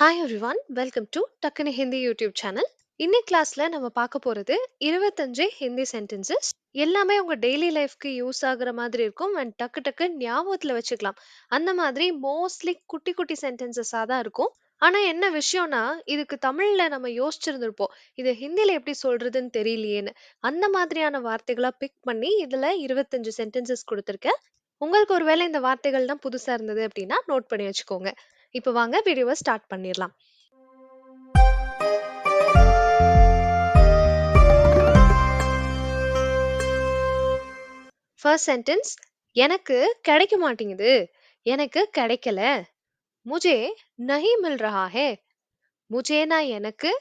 Hi everyone welcome to டக்குனு Hindi YouTube channel இன்னைக்கு கிளாஸ்ல நம்ம பார்க்க போறது இருபத்தஞ்சு ஹிந்தி சென்டென்சஸ் எல்லாமே உங்க டெய்லி லைஃப்க்கு யூஸ் ஆகுற மாதிரி இருக்கும் அண்ட் டக்கு டக்கு ஞாபகத்துல வச்சுக்கலாம். அந்த மாதிரி மோஸ்ட்லி குட்டி குட்டி சென்டென்சஸா தான் இருக்கும். ஆனா என்ன விஷயம்னா இதுக்கு தமிழ்ல நம்ம யோசிச்சிருந்திருப்போம். இது ஹிந்தில எப்படி சொல்றதுன்னு தெரியலையேன்னு. அந்த மாதிரியான வார்த்தைகளா பிக் பண்ணி இதுல இருபத்தஞ்சு சென்டென்சஸ் கொடுத்துருக்கேன். உங்களுக்கு ஒருவேளை இந்த வார்த்தைகள் தான் புதுசா இருந்தது அப்படின்னா நோட் பண்ணி வச்சுக்கோங்க. இப்போ வாங்க வீடியோவை ஸ்டார்ட் பண்ணிடலாம். ஃபர்ஸ்ட் சென்டென்ஸ் எனக்கு கிடைக்க மாட்டேங்குது. எனக்கு கிடைக்கல. முஜே நஹி மில் ரஹா ஹே. முஜேனா எனக்கு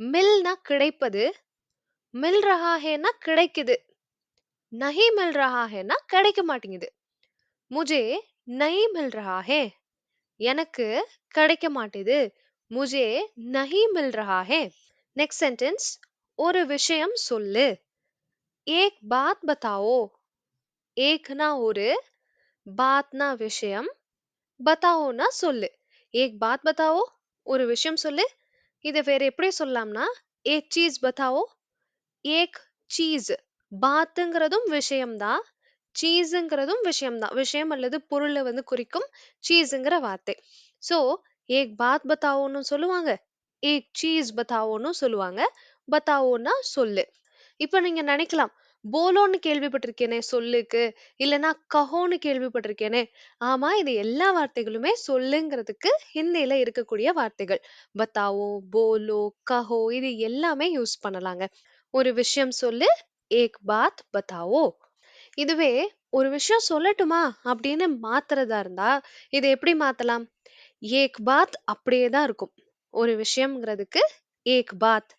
மில்னா கிடைப்பது. மில் ரஹா ஹேனா கிடைக்குது. நஹி மில் ரஹா ஹேனா கிடைக்க மாட்டேங்குது. முஜே நஹி மில் ரஹா ஹே. எனக்கு கிடைக்க மாட்டேது. முஜே நஹி மில் ரஹா ஹே. நெக்ஸ்ட் சென்டென்ஸ் ஒரு விஷயம் சொல்லு. ஏக் பாத் பத்தாவோ? ஏக்னா ஒரு பாத்னா விஷயம் பத்தாவோனா சொல்லு. ஏக் பாத் பத்தாவோ? ஒரு விஷயம் சொல்லு. இதை வேற எப்படி சொல்லலாம்னா ஏக் சீஸ் பத்தாவோ? ஏக் சீஸ் பாத்துங்கிறதும் விஷயம்தான். சீஸுங்கிறதும் விஷயம்தான். விஷயம் அல்லது பொருளை வந்து குறிக்கும் சீஸுங்கிற வார்த்தை. சோ ஏக் பாத் பத்தாவோன்னு சொல்லுவாங்க. ஏக் சீஸ் பத்தாவோன்னு சொல்லுவாங்க. பத்தாவோன்னா சொல்லு. இப்ப நீங்க நினைக்கலாம் போலோன்னு கேள்விப்பட்டிருக்கேனே சொல்லுக்கு இல்லனா கஹோன்னு கேள்விப்பட்டிருக்கேனே. ஆமா இது எல்லா வார்த்தைகளுமே சொல்லுங்கிறதுக்கு ஹிந்தியில இருக்கக்கூடிய வார்த்தைகள். பத்தாவோ போலோ கஹோ இது எல்லாமே யூஸ் பண்ணலாங்க. ஒரு விஷயம் சொல்லு ஏக் பாத் பத்தாவோ. இதுவே ஒரு விஷயம் சொல்லட்டுமா அப்படின்னு மாத்துறதா இருந்தா இதை எப்படி மாத்தலாம்? ஏக் பாத் அப்படியே தான் இருக்கும். ஒரு விஷயம்ங்கிறதுக்கு ஏக் பாத்.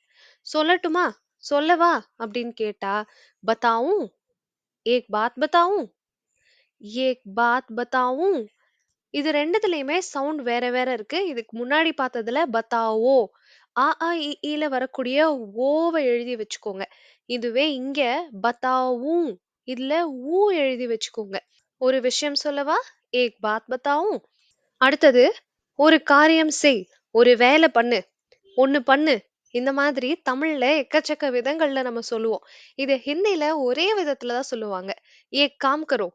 சொல்லட்டுமா? சொல்லவா? அப்படின்னு கேட்டா பத்தாவும். ஏக் பாத் பத்தாவும். ஏக் பாத் பத்தாவும். இது ரெண்டுத்துலயுமே சவுண்ட் வேற வேற இருக்கு. இதுக்கு முன்னாடி பார்த்ததுல பத்தாவோ. ஆ ஆ இ, வரக்கூடிய ஓவை எழுதி வச்சுக்கோங்க. இதுவே இங்க பத்தாவும். இதுல ஊ எழுதி வச்சுக்கோங்க. ஒரு விஷயம் சொல்லவா? ஏக் பாத் பத்தாவும். அடுத்தது ஒரு காரியம் செய். ஒரு வேலை பண்ணு. ஒண்ணு பண்ணு. இந்த மாதிரி தமிழ்ல எக்கச்சக்க விதங்கள்ல நம்ம சொல்லுவோம். இது ஹிந்தில ஒரே விதத்துல தான் சொல்லுவாங்க. ஏக் காம் கரோ.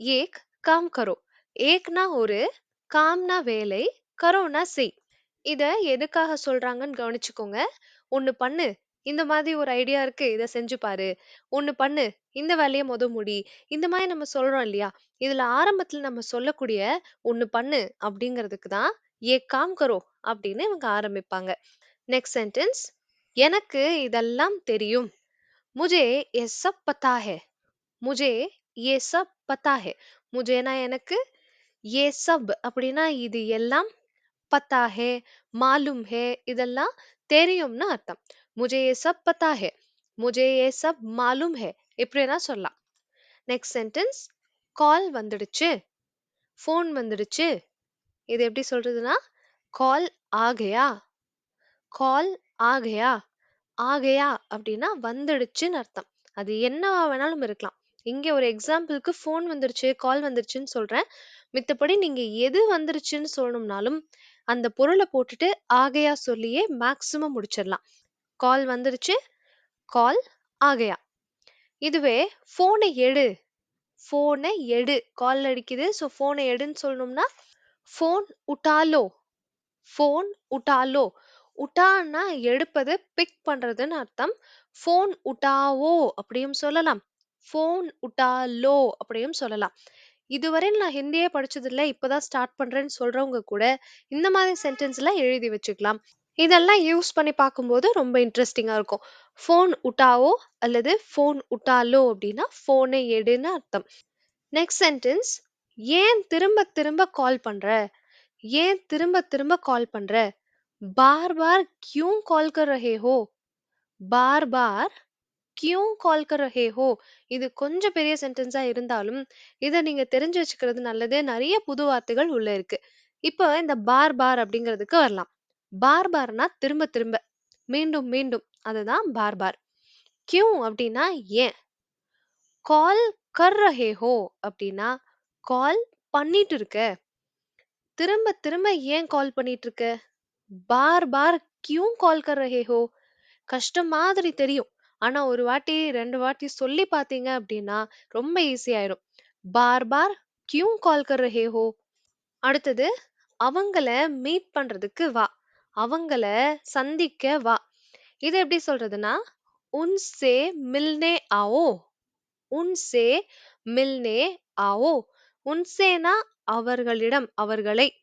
ஏக் காம் கரோ. ஏக்னா ஒரு காம்னா வேலை கரோனா செய். இத எதுக்காக சொல்றாங்கன்னு கவனிச்சுக்கோங்க. ஒண்ணு பண்ணு. இந்த மாதிரி ஒரு ஐடியா இருக்கு இத செஞ்சு பாரு ஒண்ணு பண்ணு இந்த வேலையை முத முடி இந்த மாதிரி நம்ம சொல்றோம் இல்லையா இதுல ஆரம்பத்துல நம்ம சொல்லக்கூடிய ஒண்ணு பண்ணு அப்படிங்கிறதுக்கு தான் ஏ காம் கரோ அப்படின்னு இவங்க ஆரம்பிப்பாங்க நெக்ஸ்ட் சென்டென்ஸ் எனக்கு இதெல்லாம் தெரியும் முஜே ये सब पता है முஜே ये सब पता है முஜேனா எனக்கு ये सब அப்படின்னா இது எல்லாம் பத்தா ஹே மாலும் ஹே இதெல்லாம் தெரியும்னு அர்த்தம் முஜே ये सब पता है முஜே ये सब மாலும் ஹே இப்படினா சொல்லலாம் நெக்ஸ்ட் சென்டென்ஸ் கால் வந்துடுச்சு ஃபோன் வந்துடுச்சு இது எப்படி சொல்றதுன்னா கால் ஆகையா கால் ஆகையா ஆகையா அப்படின்னா வந்துடுச்சுன்னு அர்த்தம் அது என்னவா வேணாலும் இருக்கலாம் இங்க ஒரு எக்ஸாம்பிளுக்கு ஃபோன் வந்துருச்சு கால் வந்துருச்சுன்னு சொல்றேன் மித்தபடி நீங்க எது வந்துருச்சுன்னு சொல்லணும்னாலும் அந்த பொருளை போட்டுட்டு ஆகையா சொல்லியே மேக்சிமம் முடிச்சிடலாம் கால் வந்துருச்சு. கால் ஆகையா. இதுவே ஃபோனை எடு. ஃபோனை எடு. கால் அடிக்குது. ஸோ ஃபோனை எடுன்னு சொல்லணும்னா ஃபோன் உட்டாலோ? ஃபோன் உட்டாலோ? உட்டான்னா எடுப்பது பிக் பண்றதுன்னு அர்த்தம். ஃபோன் உட்டாவோ? அப்படியும் சொல்லலாம். ஃபோன் உட்டாலோ? அப்படியும் சொல்லலாம். இதுவரை நான் ஹிந்தியே படிச்சதில்லை. இப்போதான் ஸ்டார்ட் பண்றேன்னு சொல்றவங்க கூட இந்த மாதிரி சென்டென்ஸ்லாம் எழுதி வச்சுக்கலாம். இதெல்லாம் யூஸ் பண்ணி பார்க்கும்போது ரொம்ப இன்ட்ரெஸ்டிங்கா இருக்கும் ஃபோன் உட்டாவோ அல்லது ஃபோன் உட்டாலோ அப்படின்னா ஃபோனை எடுன்னு அர்த்தம் நெக்ஸ்ட் சென்டென்ஸ் ஏன் திரும்ப திரும்ப கால் பண்ற ஏன் திரும்ப திரும்ப கால் பண்ற बार बार क्यों कॉल कर रहे हो बार बार क्यों कॉल कर रहे हो இது கொஞ்சம் பெரிய சென்டென்ஸா இருந்தாலும் இதை நீங்க தெரிஞ்சு வச்சுக்கிறது நல்லது நிறைய புது வார்த்தைகள் உள்ள இருக்கு இப்போ இந்த பார் பார் அப்படிங்கிறதுக்கு வரலாம் பார் பார்னா திரும்ப திரும்ப. மீண்டும் மீண்டும். அதுதான் பார் பார் கியூ அப்படின்னா ஏன் கால் கர் ரஹே ஹோ அப்படின்னா கால் பண்ணிட்டு இருக்க திரும்ப திரும்ப ஏன் கால் பண்ணிட்டு இருக்க பார் பார் கியூ கால் கர் ரஹே ஹோ கஷ்டம் மாதிரி தெரியும். ஆனா ஒரு வாட்டி ரெண்டு வாட்டி சொல்லி பார்த்தீங்க அப்படின்னா ரொம்ப ஈஸி ஆயிரும். பார் பார் கியூ கால் கர் ரஹே ஹோ அடுத்தது அவங்கள மீட் பண்றதுக்கு வா. அவங்கள சந்திக்க வா. இது எப்படி சொல்றதுன்னா உன்சே மில்னே ஆவோ? உன்சே மில்னே ஆவோ? உன்சேனா அவர்களிடம் அவர்களை.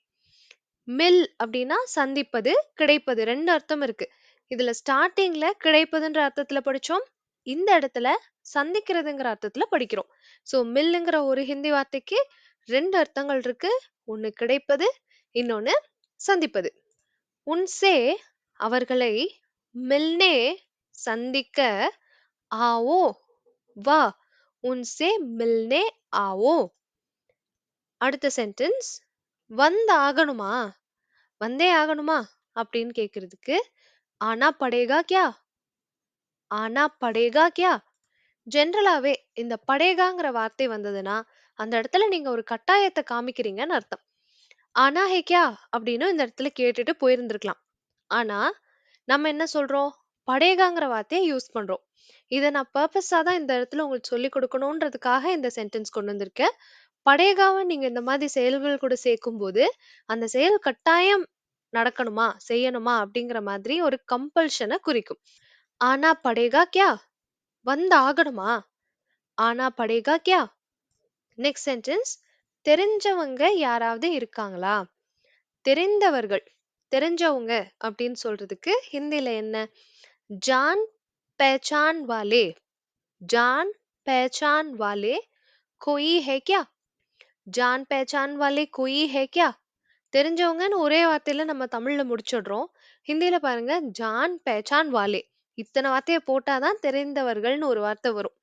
மில் அப்படின்னா சந்திப்பது கிடைப்பது. ரெண்டு அர்த்தம் இருக்கு. இதுல ஸ்டார்டிங்ல கிடைப்பதுன்ற அர்த்தத்துல படிச்சோம். இந்த இடத்துல சந்திக்கிறதுங்கிற அர்த்தத்துல படிக்கிறோம். சோ மில்லுங்கிற ஒரு ஹிந்தி வார்த்தைக்கு ரெண்டு அர்த்தங்கள் இருக்கு. ஒன்னு கிடைப்பது இன்னொன்னு சந்திப்பது. உன்சே அவர்களை மில்னே சந்திக்க ஆவோ வா உன்சே மில்னே ஆவோ. அடுத்த சென்டென்ஸ் வந்தாகணுமா? வந்தே ஆகணுமா? அப்படின்னு கேட்கறதுக்கு ஆனா படேகா கியா? ஆனா படேகா கியா? ஜென்ரலாவே இந்த படேகாங்கிற வார்த்தை வந்ததுன்னா அந்த இடத்துல நீங்க ஒரு கட்டாயத்தை காமிக்கிறீங்கன்னு அர்த்தம். ஆனா ஹே கியா? அப்படின்னு இந்த இடத்துல கேட்டுட்டு போயிருந்திருக்கலாம். ஆனா நம்ம என்ன சொல்றோம்? படேகாங்கிற வார்த்தையை யூஸ் பண்றோம். இதை நான் பர்பஸா தான் இந்த இடத்துல உங்களுக்கு சொல்லி கொடுக்கணுன்றதுக்காக இந்த சென்டென்ஸ் கொண்டு வந்திருக்கேன். படேகாவை நீங்க இந்த மாதிரி செயல்கள் கூட சேர்க்கும் போது அந்த செயல் கட்டாயம் நடக்கணுமா? செய்யணுமா? அப்படிங்கிற மாதிரி ஒரு கம்பல்ஷனை குறிக்கும். ஆனா படேகா கியா? வந்து ஆகணுமா? ஆனா படேகா கியா? நெக்ஸ்ட் சென்டென்ஸ் தெரிஞ்சவங்க யாராவது இருக்காங்களா தெரிந்தவர்கள் தெரிஞ்சவங்க அப்படின்னு சொல்றதுக்கு ஹிந்தில என்ன ஜான் पहचान वाले जान पहचान वाले कोई है क्या ஜான் पहचान वाले कोई है क्या தெரிஞ்சவங்கன்னு ஒரே வார்த்தையில நம்ம தமிழ்ல முடிச்சிடுறோம் ஹிந்தில பாருங்க ஜான் பேச்சான் வாலே இத்தனை வார்த்தையை போட்டாதான் தெரிந்தவர்கள்னு ஒரு வார்த்தை வரும்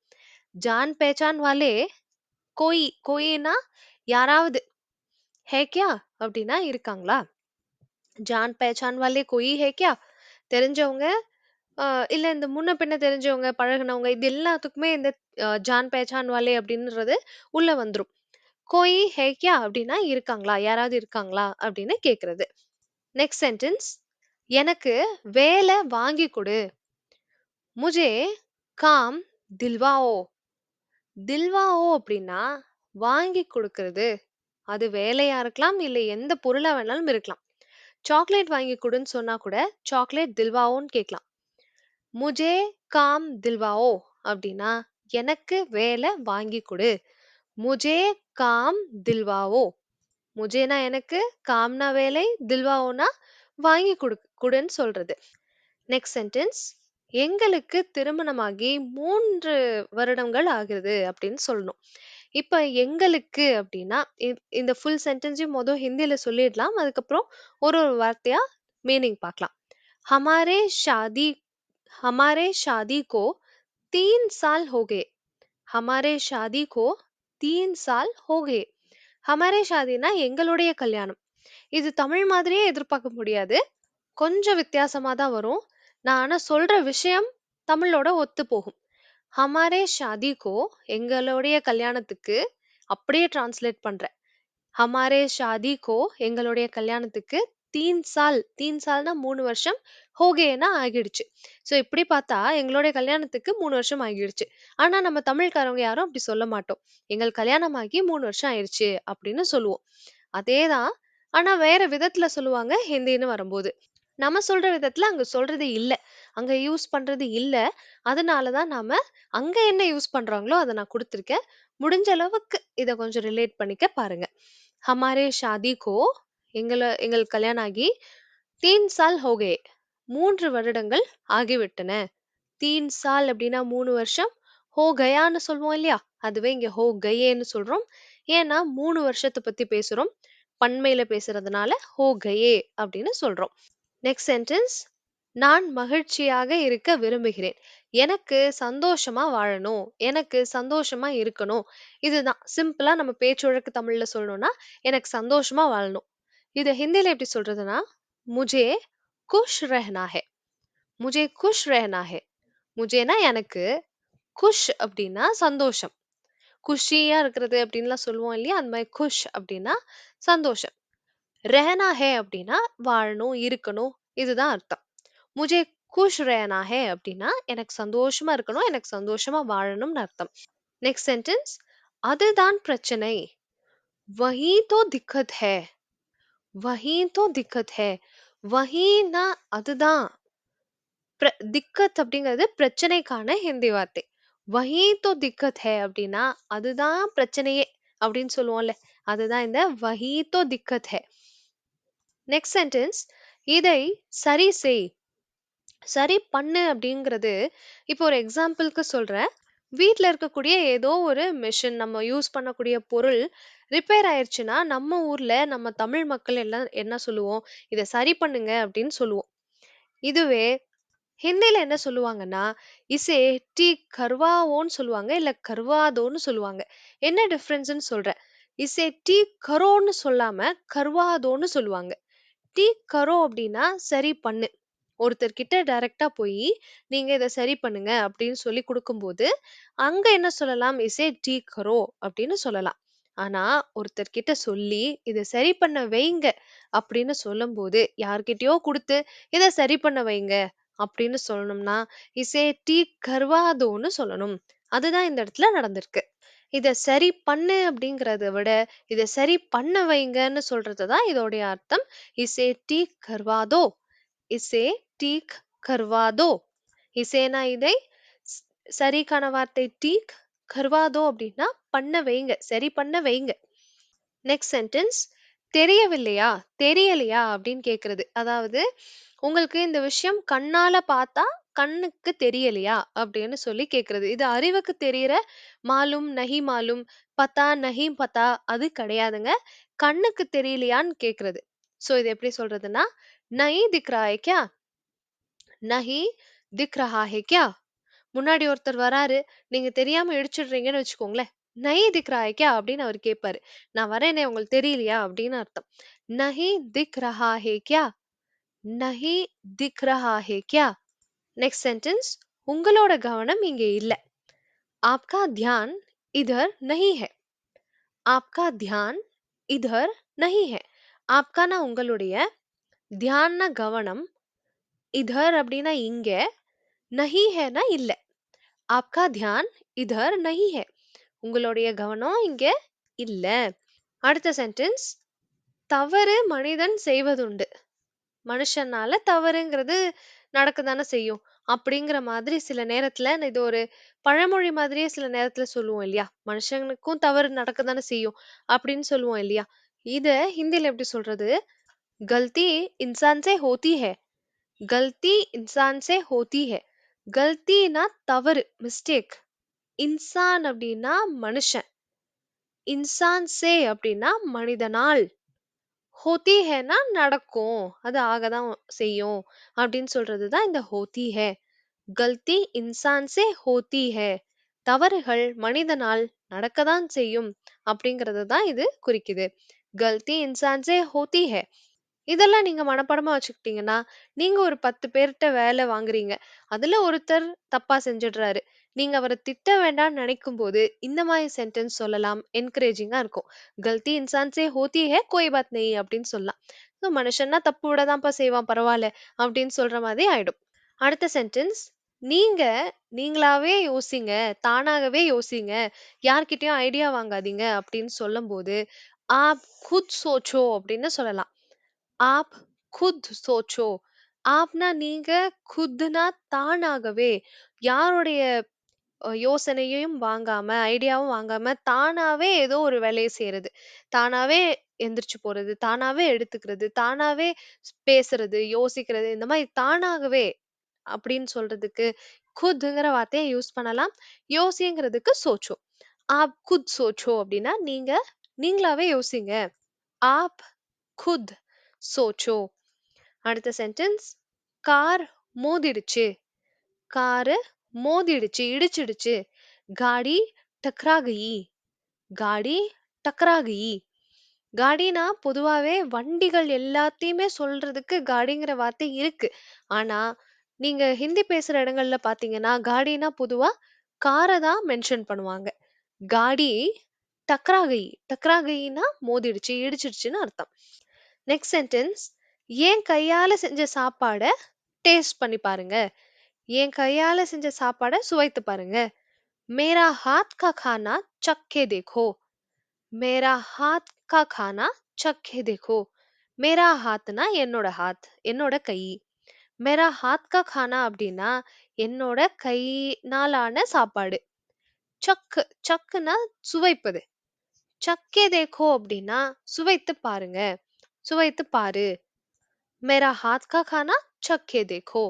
ஜான் பேச்சான் வாலே கோயி கோயினா யாராவது ஹேக்கியா அப்படின்னா இருக்காங்களா? ஜான் பேச்சான் வாலே கொய் ஹே கியா தெரிஞ்சவங்க ஆஹ் இல்ல இந்த முன்ன பின்ன தெரிஞ்சவங்க பழகுனவங்க இது எல்லாத்துக்குமே இந்த ஜான் பேச்சான் வாலே அப்படின்றது உள்ள வந்துரும். கோயி ஹே கியா அப்படின்னா இருக்காங்களா? யாராவது இருக்காங்களா? அப்படின்னு கேக்குறது. நெக்ஸ்ட் சென்டென்ஸ் எனக்கு வேலை வாங்கி கொடு. முஜே காம் தில்வாஓ. தில்வாஓ அப்படின்னா வாங்கி கொடுக்கறது. அது வேலையா இருக்கலாம் இல்ல எந்த பொருளா வேணாலும் இருக்கலாம். சாக்லேட் வாங்கி கொடுன்னு சொன்னா கூட சாக்லேட் தில்வாவோன்னு கேட்கலாம் முஜே காம் தில்வாஓ அப்படின்னா எனக்கு வேலை வாங்கி கொடு. முஜே காம் தில்வாவோ? முஜேனா எனக்கு காம்னா வேலை தில்வாவோனா வாங்கி கொடு கொடுன்னு சொல்றது. நெக்ஸ்ட் சென்டென்ஸ் எங்களுக்கு திருமணமாகி மூன்று வருடங்கள் ஆகிறது அப்படின்னு சொல்லணும். இப்ப எங்களுக்கு அப்படின்னா இ- இந்த ஃபுல் சென்டென்ஸையும் மொதல் ஹிந்தியில சொல்லிடலாம் அதுக்கப்புறம் ஒரு ஒரு வார்த்தையா மீனிங் பார்க்கலாம் हमारे शादी हमारे शादी को तीन साल हो गए हमारे शादी को तीन साल हो गए हमारे ஷாதினா எங்களுடைய கல்யாணம் இது தமிழ் மாதிரியே எதிர்பார்க்க முடியாது கொஞ்சம் வித்தியாசமா தான் வரும் நான் ஆனா சொல்ற விஷயம் தமிழோட ஒத்து போகும் ஹமாரே ஷாதி கோ எங்களுடைய கல்யாணத்துக்கு அப்படியே டிரான்ஸ்லேட் பண்றேன். ஹமாரே ஷாதி கோ எங்களுடைய கல்யாணத்துக்கு தீன் சால் தீன் சால்னா மூணு வருஷம் ஹோகேனா ஆகிடுச்சு. ஸோ இப்படி பார்த்தா எங்களுடைய கல்யாணத்துக்கு மூணு வருஷம் ஆகிடுச்சு. ஆனா நம்ம தமிழ்காரவங்க யாரும் அப்படி சொல்ல மாட்டோம். எங்கள் கல்யாணம் ஆகி மூணு வருஷம் ஆயிடுச்சு அப்படின்னு சொல்லுவோம். அதேதான் ஆனா வேற விதத்துல சொல்லுவாங்க ஹிந்தின்னு வரும்போது. நம்ம சொல்ற விதத்துல அங்க சொல்றது இல்ல. அங்க யூஸ் பண்றது இல்ல. அதனாலதான் நாம அங்க என்ன யூஸ் பண்றாங்களோ அதை நான் கொடுத்துருக்கேன். முடிஞ்ச அளவுக்கு இத கொஞ்சம் ரிலேட் பண்ணிக்க பாருங்க. ஹமாரே ஷாதி கோ. எங்கள எங்களுக்கு கல்யாணம் ஆகி தீன் சால் ஹோகே. மூன்று வருடங்கள் ஆகிவிட்டன. தீன் சால் அப்படின்னா மூணு வருஷம் ஹோ கயான்னு சொல்லுவோம் இல்லையா? அதுவே இங்க ஹோ கயேன்னு சொல்றோம். ஏன்னா மூணு வருஷத்தை பத்தி பேசுறோம். பன்மையில பேசுறதுனால ஹோ கயே அப்படின்னு சொல்றோம். நெக்ஸ்ட் சென்டென்ஸ் நான் மகிழ்ச்சியாக இருக்க விரும்புகிறேன். எனக்கு சந்தோஷமா வாழணும். எனக்கு சந்தோஷமா இருக்கணும். இதுதான். சிம்பிளா நம்ம பேச்சு வழக்கு தமிழ்ல சொல்லணும்னா எனக்கு சந்தோஷமா வாழணும். இது ஹிந்தியில எப்படி சொல்றதுன்னா முஜே குஷ் ரஹனா ஹே. முஜே குஷ் ரஹனா முஜேனா எனக்கு குஷ் அப்படின்னா சந்தோஷம். குஷியா இருக்கிறது அப்படின்லாம் சொல்லுவோம் இல்லையா? அந்த மாதிரி குஷ் அப்படின்னா சந்தோஷம். ரெஹனா ஹே அப்படின்னா வாழணும் இருக்கணும். இதுதான் அர்த்தம். முஜே குஷ் ரேனாஹே அப்படின்னா எனக்கு சந்தோஷமா இருக்கணும் எனக்கு சந்தோஷமா வாழணும்னு அர்த்தம். நெக்ஸ்ட் சென்டென்ஸ் அதுதான் பிரச்சனை. வஹி தோ திக்கத் ஹே. வஹி தோ திக்கத் ஹே. வஹினா அதுதான். பிர- திக்கத் அப்படிங்கிறது பிரச்சனைக்கான ஹிந்தி வார்த்தை. வஹி தோ திக்கத் ஹே அப்படின்னா அதுதான் பிரச்சனையே அப்படின்னு சொல்லுவோம்ல. அதுதான் இந்த வஹி தோ திக்கத் ஹே. நெக்ஸ்ட் சென்டென்ஸ் இதை சரி செய். சரி பண்ணு அப்படிங்கிறது இப்போ ஒரு எக்ஸாம்பிளுக்கு சொல்றேன். வீட்ல இருக்கக்கூடிய ஏதோ ஒரு மிஷின் நம்ம யூஸ் பண்ணக்கூடிய பொருள் ரிப்பேர் ஆயிருச்சுன்னா நம்ம ஊர்ல நம்ம தமிழ் மக்கள் எல்லாம் என்ன சொல்லுவோம்? இதை சரி பண்ணுங்க அப்படின்னு சொல்லுவோம். இதுவே ஹிந்தியில் என்ன சொல்லுவாங்கன்னா இசே டீ கர்வாவோன்னு சொல்லுவாங்க இல்ல கர்வாதோன்னு சொல்லுவாங்க. என்ன டிஃபரன்ஸ்னு சொல்றேன்? இசே டீ கரோன்னு சொல்லாம கர்வாதோன்னு சொல்லுவாங்க. டீ கரோ அப்படின்னா சரி பண்ணு. ஒருத்தர்கிட்ட டைரக்டா போய் நீங்க இதை சரி பண்ணுங்க அப்படின்னு சொல்லி கொடுக்கும்போது அங்க என்ன சொல்லலாம்? இசே டீ கரோ அப்படின்னு சொல்லலாம். ஆனா ஒருத்தர்கிட்ட சொல்லி இதை சரி பண்ண வைங்க அப்படின்னு சொல்லும்போது யார்கிட்டயோ கொடுத்து இதை சரி பண்ண வைங்க அப்படின்னு சொல்லணும்னா இசே டீ கர்வாதோன்னு சொல்லணும். அதுதான் இந்த இடத்துல நடந்திருக்கு. இத சரி பண்ணு அப்படிங்கிறத விட இத சரி பண்ண வைங்கன்னு சொல்றது தான் இதோடைய அர்த்தம். இசே டீக் கர்வாதோ இசே டீக் கர்வாதோ இசேனா இதை சரிக்கான வார்த்தை டீக் கர்வாதோ அப்படின்னா பண்ண வைங்க சரி பண்ண வைங்க நெக்ஸ்ட் சென்டென்ஸ் தெரியவில்லையா தெரியலையா அப்படின்னு கேக்குறது அதாவது உங்களுக்கு இந்த விஷயம் கண்ணால பார்த்தா கண்ணுக்கு தெரியலையா? அப்படின்னு சொல்லி கேக்குறது. இது அறிவுக்கு தெரியற மாலும் நஹி மாலும் பத்தா நஹி பத்தா அது கிடையாதுங்க. கண்ணுக்கு தெரியலையான்னு கேக்குறது. சோ இது எப்படி சொல்றதுன்னா நஹி திக்ராஹே கியா? நஹி திக்ரஹாஹே கியா? முன்னாடி ஒருத்தர் வராரு நீங்க தெரியாம இடிச்சிடுறீங்கன்னு வச்சுக்கோங்களேன். நஹி திக்ராஹே கியா? அப்படின்னு அவர் கேட்பாரு நான் வரேனே உங்களுக்கு தெரியலையா? அப்படின்னு அர்த்தம். நஹி திக்ரஹாஹே கியா? நஹி திக்ரஹாஹே கியா? நெக்ஸ்ட் சென்டென்ஸ் உங்களோட கவனம் இங்கே இல்ல. ஆப்கா தியான் இதர் நஹி ஹே. ஆப்கா தியான் இதர் நஹி ஹே. ஆப்கான உங்களுடைய தியான கவனம் இதர் அப்படின்னா இங்க நஹி ஹேனா இல்ல. ஆப்கா தியான் இதர் நஹி ஹே. உங்களுடைய கவனம் இங்க இல்ல. அடுத்த சென்டென்ஸ் தவறு மனிதன் செய்வதுண்டு. மனுஷனால தவறுங்கிறது நடக்க தானே செய்யும். அப்படிங்கிற மாதிரி சில நேரத்துல இது ஒரு பழமொழி மாதிரியே சில நேரத்துல சொல்லுவோம் இல்லையா? மனுஷனுக்கும் தவறு நடக்க தானே செய்யும். அப்படின்னு சொல்லுவோம் இல்லையா? இத ஹிந்தில எப்படி சொல்றது? கல்தி இன்சான்ஸே ஹோத்தி ஹே. கல்தி இன்சான்ஸே ஹோத்தி ஹே. கல்தினா தவறு மிஸ்டேக் இன்சான் அப்படின்னா மனுஷன். இன்சான் சே அப்படின்னா மனிதனால். ஹோத்தி ஹேனா நடக்கும் அது ஆகதான் செய்யும். அப்படின்னு சொல்றது தான் இந்த ஹோத்தி ஹே. கல்தி இன்சான் சே ஹோத்தி ஹே. தவறுகள் மனிதனால் நடக்கதான் செய்யும். அப்படிங்கறது தான் இது குறிக்குது. கல்தி இன்சான்ஸே ஹோத்தி ஹே. இதெல்லாம் நீங்க மனப்பாடமா வச்சுக்கிட்டீங்கன்னா நீங்க ஒரு பத்து பேர்கிட்ட வேலை வாங்குறீங்க. அதுல ஒருத்தர் தப்பா செஞ்சிடுறாரு. நீங்க அவரை திட்ட வேண்டாம்னு நினைக்கும் போது இந்த மாதிரி சென்டென்ஸ் சொல்லலாம். என்கரேஜிங்கா இருக்கும். கல்தி இன்சான்ஸே ஹோத்தி ஹே கோய் பாத் நெய் அப்படின்னு சொல்லலாம். ஸோ மனுஷன்னா தப்பு விடதான்ப்பா செய்வான் பரவாயில்ல அப்படின்னு சொல்ற மாதிரி ஆயிடும். அடுத்த சென்டென்ஸ் நீங்க நீங்களாவே யோசிங்க தானாகவே யோசிங்க. யார்கிட்டயும் ஐடியா வாங்காதீங்க அப்படின்னு சொல்லும்போது ஆப் குத் சோச்சோ அப்படின்னு சொல்லலாம். ஆப் குத் சோச்சோ. ஆப்னா நீங்க குத்னா தானாகவே யாருடைய யோசனையையும் வாங்காம ஐடியாவும் வாங்காம தானாவே ஏதோ ஒரு வேலையை செய்யறது. தானாவே எந்திரிச்சு போறது தானாவே எடுத்துக்கிறது தானாவே ஸ்- பேசுறது யோசிக்கிறது இந்த மாதிரி தானாகவே அப்படின்னு சொல்றதுக்கு குத்ங்கிற வார்த்தையை யூஸ் பண்ணலாம். யோசிங்கிறதுக்கு சோச்சோ. ஆப் குத் சோச்சோ அப்படின்னா நீங்க நீங்களாவே யோசிங்க. ஆப் குத் சோச்சோ. அடுத்த சென்டென்ஸ் கார் மோதிடுச்சு. காரு மோதிடுச்சு இடிச்சிடுச்சு. காடி டக்ரா கயி காடி டக்ரா கயி காடினா பொதுவாகவே வண்டிகள் எல்லாத்தையுமே சொல்றதுக்கு காடிங்கிற வார்த்தை இருக்கு. ஆனா நீங்க ஹிந்தி பேசுற இடங்கள்ல பாத்தீங்கன்னா காடினா பொதுவா காரை தான் மென்ஷன் பண்ணுவாங்க. காடி டக்ரா கயி மோதிடுச்சு இடிச்சிடுச்சுன்னு அர்த்தம் நெக்ஸ்ட் சென்டென்ஸ் என் கையால செஞ்ச சாப்பாட டேஸ்ட் பண்ணி பாருங்க. என் கையால செஞ்ச சாப்பாட சுவைத்து பாருங்க. மேரா ஹாத் கா கானா சக்கே தேக்கோ. மேரா ஹாத் கா கானா சக்கே தேக்கோ. மேரா ஹாத்னா என்னோட ஹாத். என்னோட கை. மேரா ஹாத் கா கானா அப்படின்னா என்னோட கைனாலான சாப்பாடு. சக்கு சக்குன்னா சுவைப்பது. சக்கே தேக்கோ அப்படின்னா சுவைத்து பாருங்க. சுவைத்து பாரு. மேரா ஹாத் கா கானா சக்கே தேக்கோ.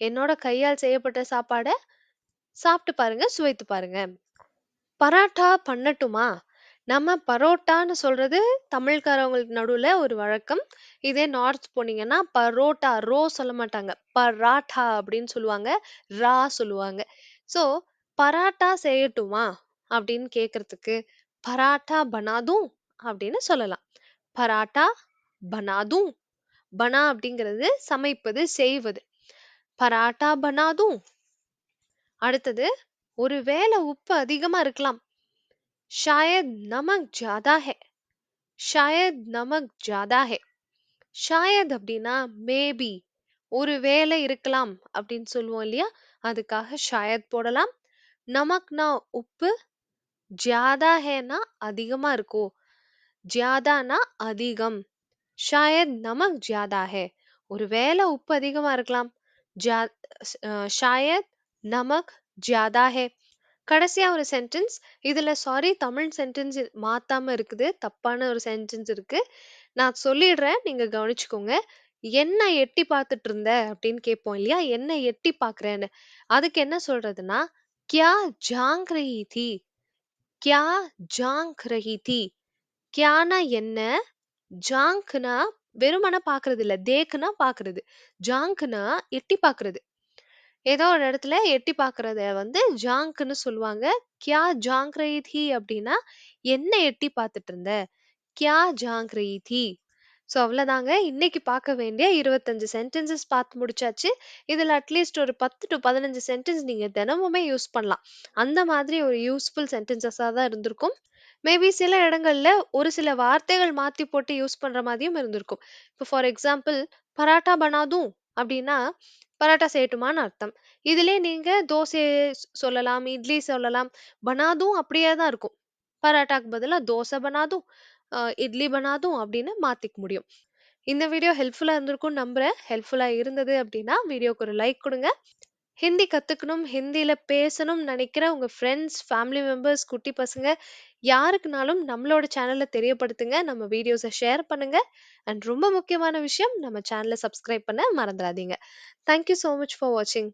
என்னோட கையால் செய்யப்பட்ட சாப்பாடை சாப்பிட்டு பாருங்க, சுவைத்து பாருங்க. பராட்டா பண்ணட்டுமா? நம்ம பரோட்டான்னு சொல்றது தமிழ்காரவங்களுக்கு நடுவுல ஒரு வழக்கம். இதே நார்த் போனீங்கன்னா, பரோட்டா ரோ சொல்ல மாட்டாங்க. பராட்டா அப்படின்னு சொல்லுவாங்க. ரா சொல்லுவாங்க. ஸோ, பராட்டா செய்யட்டுமா? அப்படின்னு கேட்கறதுக்கு, பராட்டா பனாதும் அப்படின்னு சொல்லலாம். பராட்டா பனாதும் பனா அப்படிங்கிறது சமைப்பது, செய்வது. பராட்டா பனாதும் அடுத்தது, ஒருவேளை உப்பு அதிகமா இருக்கலாம். ஷாயத் நமக் ஜாதா ஹே ஷாயத் நமக் ஜாதா ஹே ஷாயத் அப்படின்னா மேபி ஒருவேளை இருக்கலாம் அப்படின்னு சொல்லுவோம் இல்லையா? அதுக்காக ஷாயத் போடலாம். நமக்னா உப்பு. ஜ்யாதா ஹைனா அதிகமா இருக்கோ. ஜ்யாதானா அதிகம். ஷாயத் நமக் ஜ்யாதா ஹை. ஒருவேளை உப்பு அதிகமா இருக்கலாம். ஜா அ ஷாயத் நமக் ஜ்யாதா ஹை. கடைசியா ஒரு சென்டென்ஸ். இதுல சாரி தமிழ் சென்டென்ஸ் மாத்தாம இருக்குது. தப்பான ஒரு சென்டென்ஸ் இருக்கு. நான் சொல்லிடுறேன். நீங்க கவனிச்சுக்கோங்க. "என்ன எட்டி பார்த்துட்டு இருந்த?" அப்படின்னு கேட்போம் இல்லையா? என்ன எட்டி பார்க்குறேன்னு. அதுக்கு என்ன சொல்றதுன்னா, "क्या झांक रही थी?" கியா ஜாங்க் ரஹி थी? க்யானா என்ன? ஜாங்க்னா வெறுமனே பார்க்கிறது இல்ல. தேக்னா பார்க்கிறது. ஜாங்க்னா எட்டி பார்க்கிறது. ஏதோ ஒரு இடத்துல எட்டி பார்க்கிறத வந்து ஜாங்க்ன்னு சொல்லுவாங்க. கியா ஜாங்க் ரஹி அப்படின்னா என்ன எட்டி பார்த்துட்டு இருந்த? கியா ஜாங்க் ரஹி ஸோ அவ்வளோதாங்க. இன்னைக்கு பார்க்க வேண்டிய 25 சென்டென்சஸ் பார்த்து முடிச்சாச்சு. இதுல அட்லீஸ்ட் ஒரு 10 டூ 15 சென்டென்ஸ் நீங்க தினமுமே யூஸ் பண்ணலாம். அந்த மாதிரி ஒரு யூஸ்ஃபுல் சென்டென்சஸா தான் இருந்திருக்கும். மேபி சில இடங்கள்ல ஒரு சில வார்த்தைகள் மாத்தி போட்டு யூஸ் பண்ற மாதிரியும் இருந்திருக்கும். இப்போ ஃபார் எக்ஸாம்பிள் பராட்டா பனாதூம் அப்படின்னா, பராட்டா செய்யட்டுமான்னு அர்த்தம். இதிலே நீங்க தோசை சொல்லலாம், இட்லி சொல்லலாம். பனாதூம் அப்படியே தான் இருக்கும். பராட்டாக்கு பதிலா தோசை பனாதூம், அ இட்லி பனாதூம் அப்படின்னு மாத்திக்க முடியும். இந்த வீடியோ ஹெல்ப்ஃபுல்லா இருந்திருக்கும்னு நம்புறேன். ஹெல்ப்ஃபுல்லா இருந்தது அப்படின்னா, வீடியோக்கு ஒரு லைக் கொடுங்க ஹிந்தி கத்துக்கணும், ஹிந்தியில பேசணும்னு நினைக்கிற உங்க ஃப்ரெண்ட்ஸ், ஃபேமிலி மெம்பர்ஸ், குட்டி பசங்க யாருக்குனாலும் நம்மளோட சேனல தெரியப்படுத்துங்க. நம்ம வீடியோஸ ஷேர் பண்ணுங்க. அண்ட் ரொம்ப முக்கியமான விஷயம் நம்ம சேனல சப்ஸ்கிரைப் பண்ண மறந்துறாதீங்க. Thank you so much for வாட்சிங்.